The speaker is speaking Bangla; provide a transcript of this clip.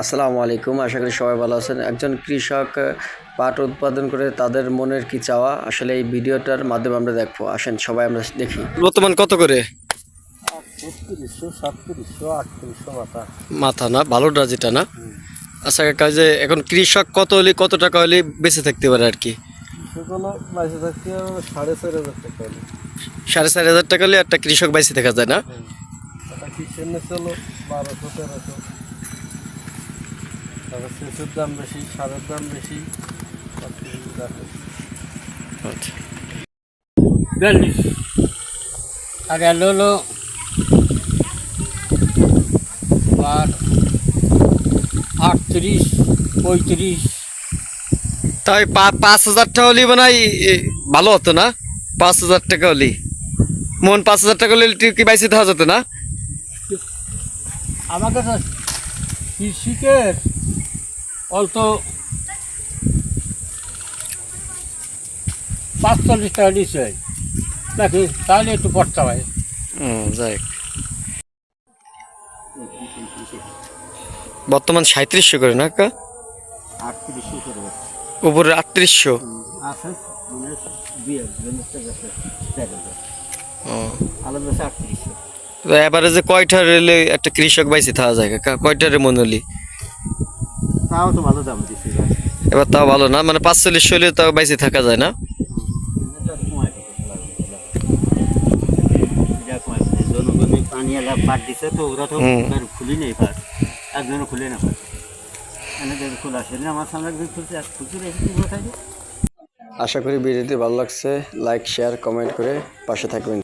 আসসালামু আলাইকুম আশা করি সবাই ভালো আছেন। একজন কৃষক পাট উৎপাদন করে তাদের মনের কি চাওয়া? আসলে এই ভিডিওটার মাধ্যমে আমরা দেখব। আসেন সবাই আমরা দেখি। বর্তমান কত করে? মাথা। মাথা না ভালোটা যেটা না? আচ্ছা কাজে এখন কৃষক কত হলে কত টাকা হলে বেঁচে থাকতে পারে আর কি? সেগুলো সাড়ে চার হাজার টাকা হলো। সাড়ে চার হাজার টাকা হলে একটা কৃষক বেঁচে দেখা যায় না? তারপর সেচের দাম বেশি সারের দাম বেশি আচ্ছা। বিয়াল্লিশ আর এলো হলো আর আটত্রিশ পঁয়ত্রিশ। তাই পাঁচ হাজার টাকা হলে মানে ভালো হতো না? পাঁচ হাজার টাকা হলে। মন পাঁচ হাজার টাকা হলে কি বাইসে থাকা যেত না? আমাকে কৃষিকের অল্প পাঁচচল্লিশ টাকা দিচ্ছে নাকি তাহলে একটু পড়তে হয়। যাই। বর্তমান সাঁত্রিশশো করে না কা আটত্রিশশো করে উপরে আটত্রিশশো? আটত্রিশশো। এবারে যে কয়টা রেলে একটা কৃষক বাইসে থাকা যায় কাকা? কয়টারে মন হলি তাও তো ভালো দাম দিচ্ছে এবার তাও ভালো না? মানে পাঁচচল্লিশ হলে তাও বাইসে থাকা যায় না? দিছে। আশা করি ভিডিওটি ভালো লাগছে। লাইক শেয়ার কমেন্ট করে পাশে থাকবেন।